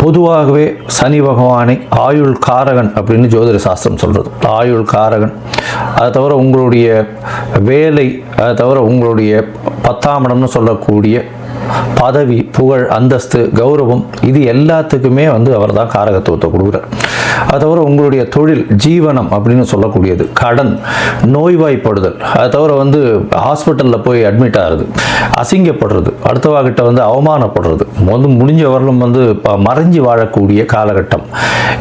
பொதுவாகவே சனி பகவானை ஆயுள் காரகன் அப்படின்னு ஜோதிட சாஸ்திரம் சொல்கிறது ஆயுள் காரகன். அதை தவிர உங்களுடைய வேலை அதை தவிர உங்களுடைய பத்தாம் இடம்னு சொல்லக்கூடிய பதவி புகழ் அந்தஸ்து கௌரவம் இது எல்லாத்துக்குமே வந்து அவர் தான் காரகத்துவத்தை கொடுக்குறார். அது தவிர உங்களுடைய தொழில் ஜீவனம் அப்படின்னு சொல்லக்கூடியது. கடன் நோய்வாய்ப்படுதல். அது தவிர வந்து ஹாஸ்பிட்டலில் போய் அட்மிட் ஆகிறது. அசிங்கப்படுறது. அடுத்தவாகிட்ட வந்து அவமானப்படுறது. வந்து முடிஞ்ச வரலும் வந்து ப- மறைஞ்சி வாழக்கூடிய காலகட்டம்.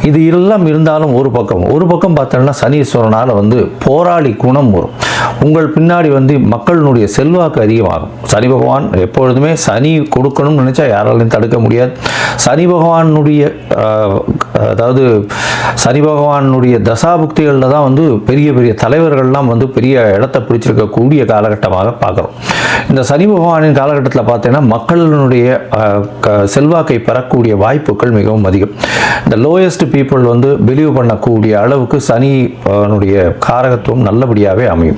இது எல்லாம் இருந்தாலும் ஒரு பக்கம். ஒரு பக்கம் பார்த்தோம்னா சனீஸ்வரனால் வந்து போராளி குணம் வரும். உங்கள் பின்னாடி வந்து மக்களினுடைய செல்வாக்கு அதிகமாகும். சனி பகவான் எப்பொழுதுமே சனி கொடுக்கணும்னு நினச்சா யாராலையும் தடுக்க முடியாது. சனி பகவானுடைய அதாவது சனி பகவானுடைய தசாபுக்திகளில் தான் வந்து பெரிய பெரிய தலைவர்கள்லாம் வந்து பெரிய இடத்தை பிடிச்சிருக்கக்கூடிய காலகட்டமாக பார்க்குறோம். இந்த சனி பகவானின் காலகட்டத்தில் பார்த்தீங்கன்னா மக்களினுடைய க- செல்வாக்கை பெறக்கூடிய வாய்ப்புகள் மிகவும் அதிகம். இந்த லோயஸ்ட் பீப்புள் வந்து பிலீவ் பண்ணக்கூடிய அளவுக்கு சனி காரகத்துவம் நல்லபடியாகவே அமையும்.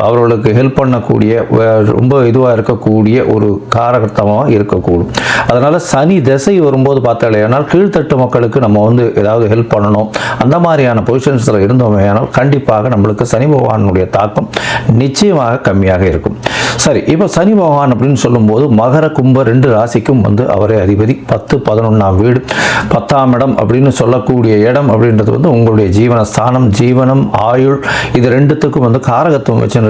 அவர்களுக்கு ஹெல்ப் பண்ணக்கூடிய ரொம்ப இதுவாக இருக்கக்கூடிய ஒரு காரகத்தமாக இருக்கக்கூடும். அதனால் சனி திசை வரும்போது பார்த்தாலேயானால் கீழ்த்தட்டு மக்களுக்கு நம்ம வந்து ஏதாவது ஹெல்ப் பண்ணணும். அந்த மாதிரியான பொசிஷன்ஸில் இருந்தோமே ஆனால் கண்டிப்பாக நம்மளுக்கு சனி பகவானுடைய தாக்கம் நிச்சயமாக கம்மியாக இருக்கும். சரி இப்போ சனி பகவான் அப்படின்னு சொல்லும்போது மகர கும்ப ரெண்டு ராசிக்கும் வந்து அவரே அதிபதி. பத்து பதினொன்றாம் வீடு. பத்தாம் இடம் அப்படின்னு சொல்லக்கூடிய இடம் அப்படின்றது வந்து உங்களுடைய ஜீவன ஸ்தானம் ஜீவனம் ஆயுள் இது ரெண்டுத்துக்கும் வந்து காரகத்துவம் வச்சு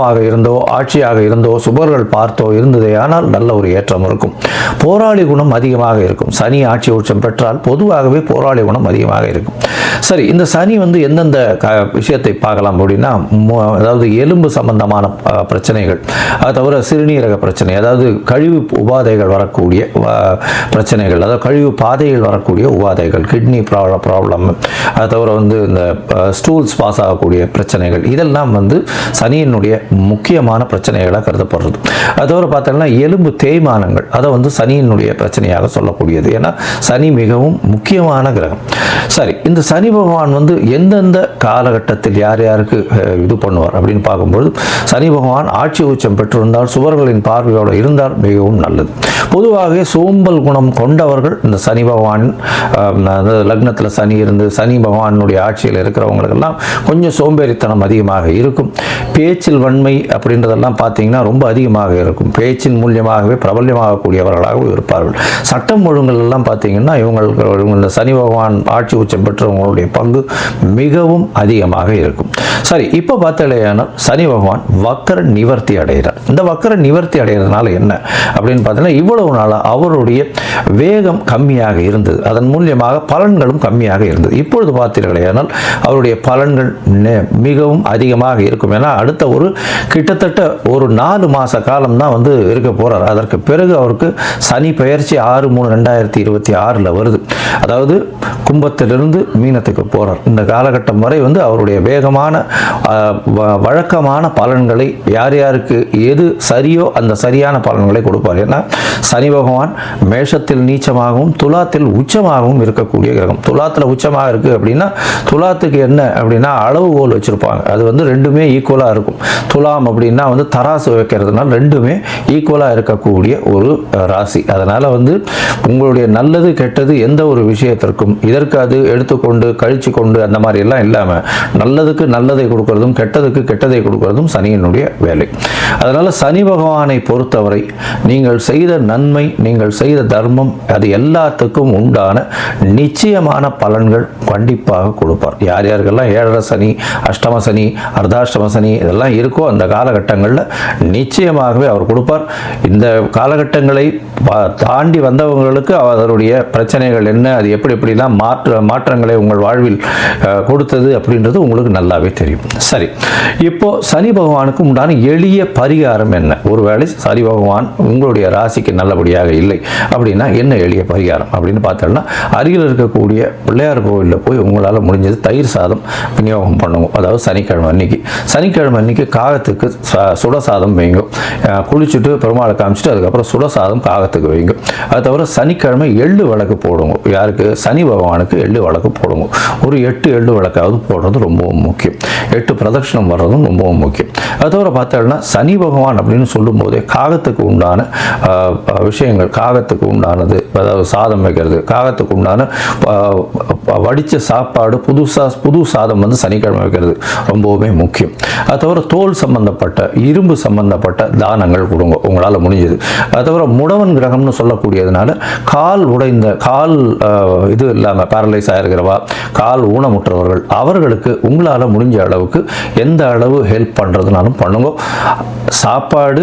அஹ், இருந்தோ ஆட்சியாக இருந்தோ சுபர்கள் பார்த்தோ இருந்ததே ஆனால் நல்ல ஒரு ஏற்றம் இருக்கும். போராளி குணம் அதிகமாக இருக்கும். சனி ஆட்சி உச்சம் பெற்றால் பொதுவாகவே போராளி குணம் அதிகமாக இருக்கும். சரி இந்த சனி வந்து எந்தெந்த க விஷயத்தை பார்க்கலாம் அப்படின்னா அதாவது எலும்பு சம்பந்தமான பிரச்சனைகள். அது தவிர சிறுநீரக பிரச்சனை அதாவது கழிவு உபாதைகள் வரக்கூடிய பிரச்சனைகள் அதாவது கழிவு பாதைகள் வரக்கூடிய உபாதைகள் கிட்னி ப்ராப்ளம் ப்ராப்ளம் அது தவிர வந்து இந்த ஸ்டூல்ஸ் பாஸ் ஆகக்கூடிய பிரச்சனைகள். இதெல்லாம் வந்து சனியினுடைய முக்கியமான பிரச்சனைகளாக கருதப்படுறது. அதோட பார்த்தோம்னா எலும்பு தேய்மானங்கள் அதை வந்து சனியினுடைய பிரச்சனையாக சொல்லக்கூடியது. ஏன்னா சனி மிகவும் முக்கியமான கிரகம். சரி இந்த சனி பகவான் வந்து எந்தெந்த காலகட்டத்தில் யார் யாருக்கு இது பண்ணுவார் அப்படின்னு பார்க்கும்பொழுது சனி பகவான் ஆட்சி உச்சம் பெற்றிருந்தால் சுவர்களின் பார்வையோடு இருந்தால் மிகவும் நல்லது. பொதுவாகவே சோம்பல் குணம் கொண்டவர்கள் இந்த சனி பகவான் லக்னத்தில் சனி இருந்து சனி பகவானுடைய ஆட்சியில் இருக்கிறவங்களுக்கெல்லாம் கொஞ்சம் சோம்பேறித்தனம் அதிகமாக இருக்கும். பேச்சில் தன்மை அப்படின்றதெல்லாம் பார்த்தீங்கன்னா ரொம்ப அதிகமாக இருக்கும். பேச்சின் மூலியமாகவே பிரபல்யமாகக்கூடியவர்களாகவும் இருப்பார்கள். சட்டம் ஒழுங்கல் எல்லாம் பார்த்தீங்கன்னா இவங்களுக்கு இவங்க இந்த சனி பகவான் ஆட்சி உச்சம் பெற்றவங்களுடைய பங்கு மிகவும் அதிகமாக இருக்கும். சரி இப்போ பார்த்தாலேயானால் சனி பகவான் வக்கர நிவர்த்தி அடைகிறார். இந்த வக்கர நிவர்த்தி அடைகிறதுனால என்ன அப்படின்னு பார்த்தீங்கன்னா இவ்வளவு நாளாக அவருடைய வேகம் கம்மியாக இருந்தது. அதன் மூலியமாக பலன்களும் கம்மியாக இருந்தது. இப்பொழுது பார்த்தீர்களேயானால் அவருடைய பலன்கள் மிகவும் அதிகமாக இருக்கும். ஏன்னா அடுத்த ஒரு கிட்டத்தட்ட ஒரு நாலு மாத காலம் தான் வந்து இருக்க போகிறார் அதற்கு பிறகு அவருக்கு சனி பெயர்ச்சி ஆறு மூணு ரெண்டாயிரத்தி இருபத்தி ஆறில் வருது. அதாவது கும்பத்திலிருந்து மீனத்துக்கு போகிறார் இந்த காலகட்டம் வரை வந்து அவருடைய வேகமான வ- வழக்கமான பலன்களை யார் யாருக்கு எது சரியோ அந்த சரியான பலன்களை கொடுப்பார். ஏன்னா சனி பகவான் மேஷத்தில் நீச்சமாகவும் துலாத்தில் உச்சமாகவும் இருக்கக்கூடிய கிரகம். துலாத்தில் உச்சமாக இருக்குது அப்படின்னா துலாத்துக்கு என்ன அப்படின்னா அளவுகோல் வச்சுருப்பாங்க. அது வந்து ரெண்டுமே ஈக்குவலாக இருக்கும். துலாம் அப்படின்னா வந்து தராசு வைக்கிறதுனால ரெண்டுமே ஈக்குவலாக இருக்கக்கூடிய ஒரு ராசி. அதனால் வந்து உங்களுடைய நல்லது கெட்டது எந்த ஒரு விஷயத்திற்கும் இதற்கு அது எடுத்துக்கொண்டு கழிச்சு கொண்டு அந்த மாதிரி எல்லாம் இல்லாமல் நல்லதுக்கு நல்லதை கொடுக்கறதும் கெட்டதுக்கு கெட்டதை கொடுக்கறதும் சனியினுடைய வேலை. அதனால் சனி பகவானை பொறுத்தவரை நீங்கள் செய்த நன்மை நீங்கள் செய்த தர்மம் அது எல்லாத்துக்கும் உண்டான நிச்சயமான பலன்கள் கண்டிப்பாக கொடுப்பார். யார் யாருக்கெல்லாம் ஏழரை சனி அஷ்டம சனி அர்த்தாஷ்டம சனி இதெல்லாம் இருக்கும் இருக்கோ அந்த காலகட்டங்களில் நிச்சயமாகவே அவர் கொடுப்பார். இந்த காலகட்டங்களை தாண்டி வந்தவங்களுக்கு அதனுடைய பிரச்சனைகள் என்ன அது எப்படி எப்படிலாம் மாற்ற மாற்றங்களை உங்கள் வாழ்வில் கொடுத்தது அப்படின்றது உங்களுக்கு நல்லாவே தெரியும். சரி இப்போது சனி பகவானுக்கு உண்டான எளிய பரிகாரம் என்ன? ஒருவேளை சனி பகவான் உங்களுடைய ராசிக்கு நல்லபடியாக இல்லை அப்படின்னா என்ன எளிய பரிகாரம்? அப்படின்னு பார்த்தோம்னா அருகில் இருக்கக்கூடிய பிள்ளையார் கோவிலில் போய் உங்களால் முடிஞ்சது தயிர் சாதம் விநியோகம் பண்ணுவோம் அதாவது சனிக்கிழமை அன்னைக்கு. சனிக்கிழமை அன்னைக்கு காகத்துக்கு சுட சாதம் வைங்க. குளிச்சுட்டு பெருமாளை காமிச்சிட்டு அதுக்கப்புறம் சுட சாதம் காகத்துக்கு வைங்க. அது தவிர சனிக்கிழமை எள்ளு விளக்கு போடுங்க. யாருக்கு? சனி பகவானுக்கு எள்ளு விளக்கு போடுங்க. ஒரு எட்டு எள்ளு விளக்காவது போடுறது ரொம்பவும் முக்கியம். எட்டு பிரதட்சணம் வர்றதும் ரொம்பவும் முக்கியம். அது தவிர பார்த்தோம்னா சனி பகவான் அப்படின்னு சொல்லும்போதே காகத்துக்கு உண்டான விஷயங்கள் காகத்துக்கு உண்டானது அதாவது சாதம் வைக்கிறது காகத்துக்கு உண்டான வடித்த சாப்பாடு புதுசாக புது சாதம் வந்து சனிக்கிழமை வைக்கிறது ரொம்பவுமே முக்கியம். அது தவிர தோல் சம்பந்தப்பட்ட இரும்பு சம்பந்தப்பட்ட தானங்கள் கொடுங்க உங்களால் முடிஞ்சது. அது தவிர முடவன் கிரகம்னு சொல்லக்கூடியதுனால கால் உடைந்த கால் இது இல்லாமல் பேரலைஸ் ஆகிருக்கிறவா கால் ஊனமுற்றவர்கள் அவர்களுக்கு உங்களால் முடிஞ்ச அளவுக்கு எந்த அளவு ஹெல்ப் பண்ணுறதுனாலும் பண்ணுங்க. சாப்பாடு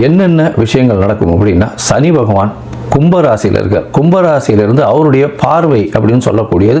என்னென்ன விஷயங்கள் நடக்கும் அப்படின்னா சனி பகவான் கும்பராசியில் இருக்கார். கும்பராசியிலிருந்து அவருடைய பார்வை அப்படின்னு சொல்லக்கூடியது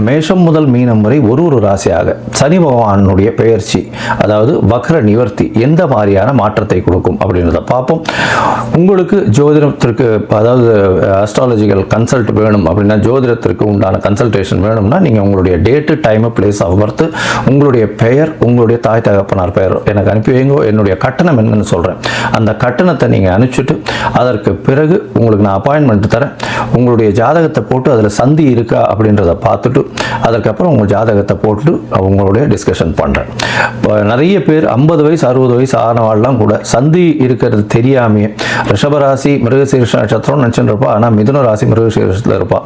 மேஷம் முதல் மீனம் வரை ஒரு ஒரு ராசியாக சனி பகவானுடைய பெயர்ச்சி அதாவது வக்ர நிவர்த்தி எந்த மாதிரியான மாற்றத்தை கொடுக்கும் அப்படின்றத பார்ப்போம். உங்களுக்கு ஜோதிடத்திற்கு அதாவது அஸ்ட்ராலஜிக்கல் கன்சல்ட் வேணும் அப்படின்னா ஜோதிடத்திற்கு உண்டான கன்சல்டேஷன் வேணும்னா நீங்கள் உங்களுடைய date time place of birth உங்களுடைய பெயர் உங்களுடைய தாய் தகப்பனார் பெயர் எனக்கு அனுப்பி வைங்க. என்னுடைய கட்டணம் என்னன்னு சொல்கிறேன் அந்த கட்டணத்தை நீங்கள் அனுப்பிச்சிட்டு அதற்கு பிறகு உங்களுக்கு நான் அப்பாயின்மெண்ட் தரேன். உங்களுடைய ஜாதகத்தை போட்டு அதில் சந்தி இருக்கா அப்படின்றத பார்த்துட்டு அதுக்கப்புறம் உங்கள் ஜாதகத்தை போட்டு உங்களுடைய டிஸ்கஷன் பண்ணுறேன் இப்போ நிறைய பேர் ஐம்பது வயசு அறுபது வயசு ஆனவாள்லாம் கூட சந்தி இருக்கிறது தெரியாமையே ரிஷபராசி மிருகசீர்ஷ நட்சத்திரம் நினச்சிட்டு இருப்பா ஆனால் மிதுன ராசி மிருகசீர்ஷத்தில் இருப்பா.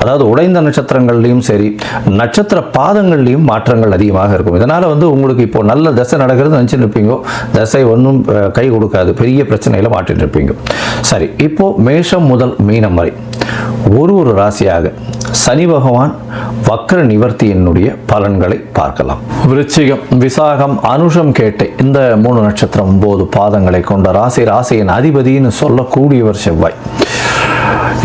அதாவது உடைந்த நட்சத்திரங்கள்லையும் சரி நட்சத்திர பாதங்கள்லையும் மாற்றங்கள் அதிகமாக இருக்கும். இதனால் வந்து உங்களுக்கு இப்போ நல்ல தசை நடக்கிறது நினச்சிட்டு இருப்பீங்க தசை ஒன்றும் கை கொடுக்காது. பெரிய பிரச்சனையில மாட்டிட்டு இருப்பீங்க. சரி இப்போ மேஷம் முதல் மீனம் வரை ஒரு ஒரு ராசியாக சனி பகவான் வக்ர நிவர்த்தியினுடைய பலன்களை பார்க்கலாம். விருச்சிகம் விசாகம் அனுஷம் கேட்டை இந்த மூணு நட்சத்திரம் ஒன்பது பாதங்களை கொண்ட ராசி ராசியின் அதிபதின்னு சொல்லக்கூடியவர் செவ்வாய்.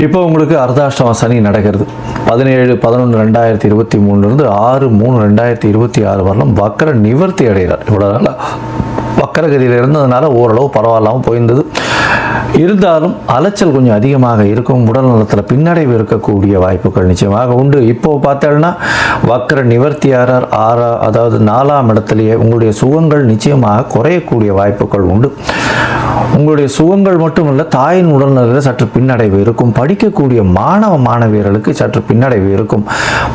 இப்போ உங்களுக்கு அர்த்தாஷ்டம சனி நடக்கிறது. பதினேழு பதினொன்று ரெண்டாயிரத்தி இருபத்தி மூணுலேருந்து ஆறு மூணு ரெண்டாயிரத்தி இருபத்தி ஆறு வரலாம் வக்கர நிவர்த்தி அடைகிறார். இவ்வளோ நாளாக வக்கரகதியில் இருந்ததுனால ஓரளவு பரவாயில்லாமல் போயிருந்தது. இருந்தாலும் அலைச்சல் கொஞ்சம் அதிகமாக இருக்கும். உடல் நலத்தில் பின்னடைவு இருக்கக்கூடிய வாய்ப்புகள் நிச்சயமாக உண்டு. இப்போ பார்த்தோம்னா வக்கர நிவர்த்தியாரர் ஆறா அதாவது நாலாம் இடத்துலையே உங்களுடைய சுகங்கள் நிச்சயமாக குறையக்கூடிய வாய்ப்புகள் உண்டு. உங்களுடைய சுகங்கள் மட்டுமல்ல தாயின் உடல்நிலையில் சற்று பின்னடைவு இருக்கும். படிக்கக்கூடிய மாணவ மாணவியர்களுக்கு சற்று பின்னடைவு இருக்கும்.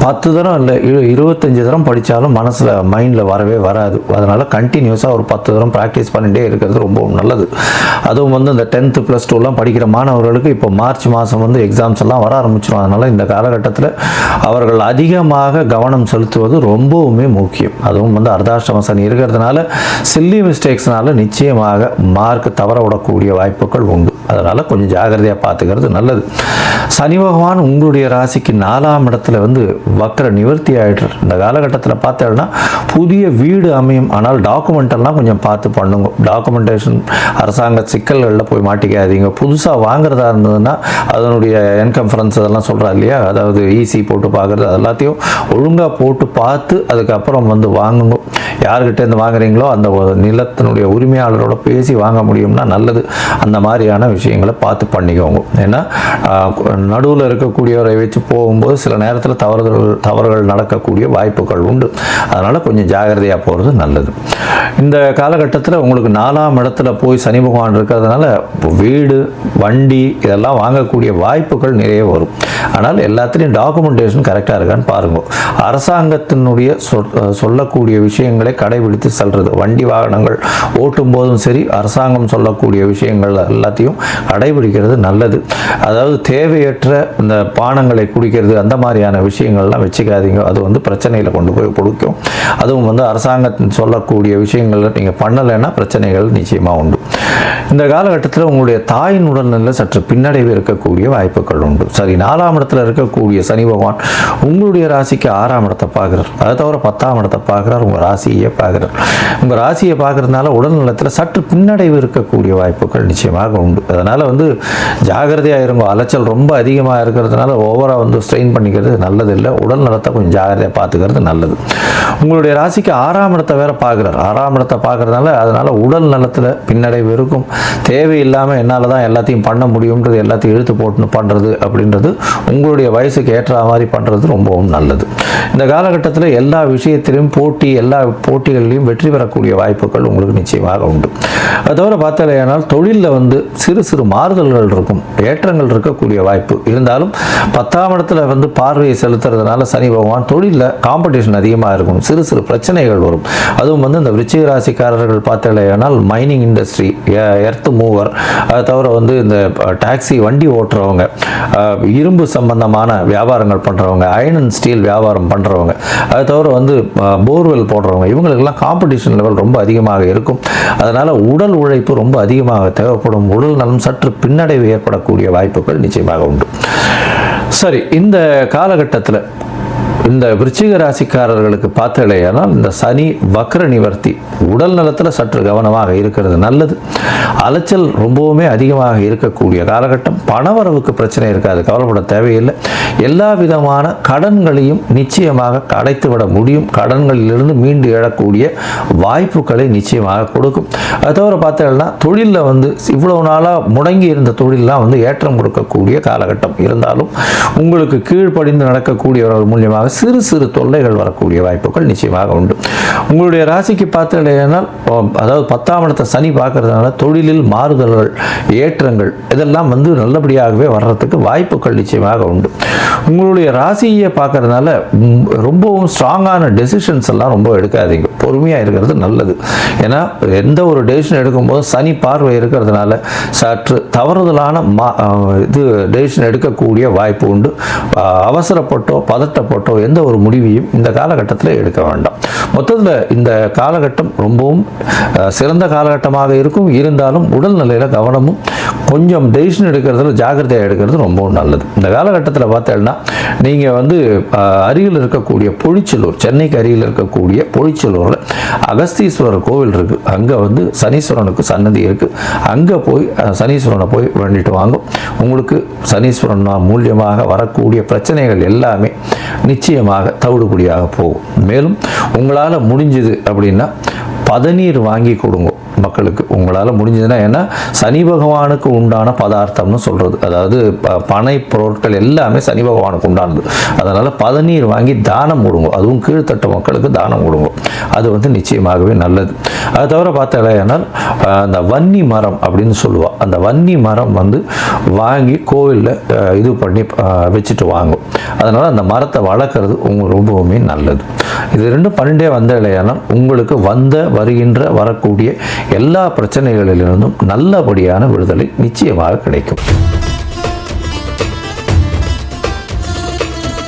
பத்து தரம் இல்லை இரு- இருபத்தஞ்சு தரம் படித்தாலும் மனசில் மைண்டில் வரவே வராது. அதனால் கண்டினியூஸாக ஒரு பத்து தரம் ப்ராக்டிஸ் பண்ணிகிட்டே இருக்கிறது ரொம்ப நல்லது. அதுவும் வந்து இந்த டென்த்து ப்ளஸ் டூலாம் படிக்கிற மாணவர்களுக்கு இப்போ மார்ச் மாதம் வந்து எக்ஸாம்ஸ் எல்லாம் வர ஆரம்பிச்சிடும் அதனால் இந்த காலகட்டத்தில் அவர்கள் அதிகமாக கவனம் செலுத்துவது ரொம்பவுமே முக்கியம். அதுவும் வந்து அர்த்தாஷ்டம சனி இருக்கிறதுனால சில்லி மிஸ்டேக்ஸ்னால நிச்சயமாக மார்க் தவற விடக்கூடிய வாய்ப்புகள் உண்டு. அதனால் கொஞ்சம் ஜாகிரதையாக பார்த்துக்கிறது நல்லது. சனி பகவான் உங்களுடைய ராசிக்கு நாலாம் இடத்துல வந்து வக்கர நிவர்த்தி ஆகிட்டு இந்த காலகட்டத்தில் பார்த்தோன்னா புதிய வீடு அமையும். ஆனால் டாக்குமெண்ட் எல்லாம் கொஞ்சம் பார்த்து பண்ணுங்க. டாக்குமெண்டேஷன் அரசாங்க சிக்கல்களில் போய் மாட்டிக்காதீங்க. புதுசாக வாங்குறதா இருந்ததுன்னா அதனுடைய என்கம்ஃபரன்ஸ் அதெல்லாம் சொல்கிறா இல்லையா? அதாவது ஈசி போட்டு பார்க்குறது அது எல்லாத்தையும் ஒழுங்காக போட்டு பார்த்து அதுக்கப்புறம் வந்து வாங்குங்க. யார்கிட்ட இருந்து வாங்குறீங்களோ அந்த நிலத்தினுடைய உரிமையாளரோட பேசி வாங்க முடியும்னா நல்லது. அந்த மாதிரியான விஷயங்களை பார்த்து பண்ணிக்கோங்க. ஏன்னா நடுவில் இருக்கக்கூடியவரை வச்சு போகும்போது சில நேரத்தில் தவறுகள் தவறுகள் நடக்கக்கூடிய வாய்ப்புகள் உண்டு. அதனால் கொஞ்சம் ஜாகிரதையாக போகிறது நல்லது. இந்த காலகட்டத்தில் உங்களுக்கு நாலாம் இடத்துல போய் சனி பகவான் இருக்கிறதுனால வீடு வண்டி இதெல்லாம் வாங்கக்கூடிய வாய்ப்புகள் நிறைய வரும். ஆனால் எல்லாத்துலேயும் டாக்குமெண்டேஷன் கரெக்டாக இருக்கான்னு பாருங்க. அரசாங்கத்தினுடைய சொல் சொல்லக்கூடிய விஷயங்களை கடைபிடித்து செல்வது வண்டி வாகனங்கள் ஓட்டும் போதும் சரி அரசாங்கம் சொல்லக்கூடிய விஷயங்கள் எல்லாத்தையும் கடைபிடிக்கிறது நல்லது. அதாவது தேவையற்ற இந்த பானங்களை குடிக்கிறது அந்த மாதிரியான விஷயங்கள்லாம் வச்சுக்காதீங்க. அது வந்து பிரச்சனையில் கொண்டு போய் கொடுக்கும். அதுவும் வந்து அரசாங்கத்தின் சொல்லக்கூடிய விஷயங்களை நீங்கள் பண்ணலைன்னா பிரச்சனைகள் நிச்சயமாக உண்டு. இந்த காலகட்டத்தில் உங்களுடைய தாயின் உடல்நிலை சற்று பின்னடைவு இருக்கக்கூடிய வாய்ப்புகள் உண்டு. சரி நாலாம் இடத்துல இருக்கக்கூடிய சனி பகவான் உங்களுடைய ராசிக்கு ஆறாம் இடத்தை பார்க்குறார். அதை தவிர பத்தாம் இடத்தை பார்க்குறார் உங்கள் ராசியை பார்க்குறார். உங்கள் ராசியை பார்க்குறதுனால உடல் நலத்தில் சற்று பின்னடைவு இருக்கக்கூடிய வாய்ப்புகள் நிச்சயமாக உண்டு. அதனால் வந்து ஜாகிரதையாக இருங்க. அலைச்சல் ரொம்ப அதிகமாக இருக்கிறதுனால ஓவராக வந்து ஸ்ட்ரெயின் பண்ணிக்கிறது நல்லதில்லை. உடல் நலத்தை கொஞ்சம் ஜாகிரதையாக பார்த்துக்கிறது நல்லது. உங்களுடைய ராசிக்கு ஆறாம் இடத்தை வேற பார்க்குறார். ஆறாம் இடத்தை பார்க்குறதுனால அதனால் உடல் நலத்தில் பின்னடைவு இருக்கும். தேவையில்லாமல் என்னால் தான் எல்லாத்தையும் பண்ண முடியும்ன்றது எல்லாத்தையும் இழுத்து போட்டு பண்ணுறது அப்படின்றது உங்களுடைய வயசுக்கு ஏற்ற மாதிரி பண்ணுறது ரொம்பவும் நல்லது. இந்த காலகட்டத்தில் எல்லா விஷயத்திலும் போட்டி எல்லா போட்டிகளிலையும் வெற்றி பெறக்கூடிய வாய்ப்புகள் உங்களுக்கு நிச்சயமாக உண்டு. அதை தவிர பார்த்தாலேயானால் தொழிலில் வந்து சிறு சிறு மாறுதல்கள் இருக்கும். ஏற்றங்கள் இருக்கக்கூடிய வாய்ப்பு. இருந்தாலும் பத்தாம் இடத்துல வந்து பார்வையை செலுத்துறதுனால சனி பகவான் தொழிலில் காம்படிஷன் அதிகமாக இருக்கும். சிறு சிறு பிரச்சனைகள் வரும். அதுவும் வந்து இந்த விருச்சிக ராசிக்காரர்கள் பார்த்தாலேயானால் மைனிங் இண்டஸ்ட்ரி எர்த் மூவர் அதை தவிர வந்து இந்த டாக்ஸி வண்டி ஓட்டுறவங்க இரும்பு சம்பந்தமான வியாபாரங்கள் பண்ணுறவங்க அயன் அண்ட் ஸ்டீல் வியாபாரம் பண்ணுறவங்க அதை தவிர வந்து போர்வெல் போடுறவங்க இவங்களுக்கெல்லாம் காம்படிஷன் லெவல் ரொம்ப அதிகமாக இருக்கும். அதனால் உடல் உழைப்பு ரொம்ப அதிகமாக தேவைப்படும். உடல் நலம் சற்று பின்னடைவு ஏற்படக்கூடிய வாய்ப்புகள் நிச்சயமாக உண்டு. சரி இந்த காலகட்டத்தில் இந்த விருச்சிக ராசிக்காரர்களுக்கு பார்த்தலையானால் இந்த சனி வக்ர நிவர்த்தி உடல் நலத்தில் சற்று கவனமாக இருக்கிறது நல்லது. அலைச்சல் ரொம்பவுமே அதிகமாக இருக்கக்கூடிய காலகட்டம். பணவரவுக்கு பிரச்சனை இருக்காது கவலைப்பட தேவையில்லை. எல்லா விதமான கடன்களையும் நிச்சயமாக அடைத்துவிட முடியும். கடன்களிலிருந்து மீண்டு எழக்கூடிய வாய்ப்புகளை நிச்சயமாக கொடுக்கும். அது தவிர பார்த்தீங்கன்னா தொழிலில் வந்து இவ்வளவு நாளாக முடங்கி இருந்த தொழிலெலாம் வந்து ஏற்றம் கொடுக்கக்கூடிய காலகட்டம் இருந்தாலும் உங்களுக்கு கீழ்ப்படிந்து நடக்கக்கூடியவர்கள் மூலியமாக சிறு சிறு தொல்லைகள் வரக்கூடிய வாய்ப்புகள் நிச்சயமாக உண்டு. உங்களுடைய ராசிக்கு பார்த்தீங்கன்னா அதாவது பத்தாம் இடத்தை சனி பார்க்கறதுனால தொழிலில் மாறுதல்கள் ஏற்றங்கள் இதெல்லாம் வந்து நல்லபடியாகவே வர்றதுக்கு வாய்ப்புகள் நிச்சயமாக உண்டு. உங்களுடைய ராசியை பார்க்கறதுனால ரொம்பவும் ஸ்ட்ராங்கான டெசிஷன்ஸ் எல்லாம் ரொம்ப எடுக்காதீங்க. பொறுமையாக இருக்கிறது நல்லது. ஏன்னா எந்த ஒரு டெசிஷன் எடுக்கும்போது சனி பார்வை இருக்கிறதுனால சற்று தவறுதலான மா இது டெசிஷன் எடுக்கக்கூடிய வாய்ப்பு உண்டு. அவசரப்பட்டோ பதட்டப்பட்டோ எந்த ஒரு முடிவையும் இந்த காலகட்டத்தில் எடுக்க வேண்டாம். மொத்தத்தில் இந்த காலகட்டம் ரொம்பவும் சிறந்த காலகட்டமாக இருக்கும். இருந்தாலும் உடல்நிலையில் கவனமும் கொஞ்சம் டெசிஷன் எடுக்கிறதுல ஜாக்கிரதையாக எடுக்கிறது ரொம்பவும் நல்லது. இந்த காலகட்டத்தில் பார்த்தேன்னா நீங்கள் வந்து அருகில் இருக்கக்கூடிய பொழிச்சலூர் சென்னைக்கு அருகில் இருக்கக்கூடிய பொழிச்சலூரில் அகஸ்தீஸ்வரர் கோவில் இருக்குது அங்கே வந்து சனீஸ்வரனுக்கு சன்னதி இருக்குது அங்கே போய் சனீஸ்வரன் சனீஸ்வரனை போய் வேண்டிட்டு வாங்க. உங்களுக்கு சனீஸ்வரன் மூலியமாக வரக்கூடிய பிரச்சனைகள் எல்லாமே நிச்சயமாக தவிடுபடியாக போகும். மேலும் உங்களால் முடிஞ்சது அப்படின்னா பதநீர் வாங்கி கொடுங்க. மக்களுக்கு உங்களால் முடிஞ்சதுன்னா ஏன்னா சனி பகவானுக்கு உண்டான பதார்த்தம்னு சொல்கிறது அதாவது ப- பனை பொருட்கள் எல்லாமே சனி பகவானுக்கு உண்டானது. அதனால் பதநீர் வாங்கி தானம் கொடுங்க அதுவும் கீழ்த்தட்ட மக்களுக்கு தானம் கொடுங்க அது வந்து நிச்சயமாகவே நல்லது. அது தவிர பார்த்தாலேனால் அந்த வன்னி மரம் அப்படின்னு சொல்லுவாள் அந்த வன்னி மரம் வந்து வாங்கி கோவிலில் இது பண்ணி வச்சுட்டு வாங்கும். அதனால் அந்த மரத்தை வளர்க்குறது உங்கள் ரொம்பவுமே நல்லது. இது ரெண்டும் பன்னெண்டே வந்த இல்லையானால் உங்களுக்கு வந்த வருகின்ற வரக்கூடிய எல்லா பிரச்சனைகளிலிருந்தும் நல்லபடியான விடுதலை நிச்சயமாக கிடைக்கும்.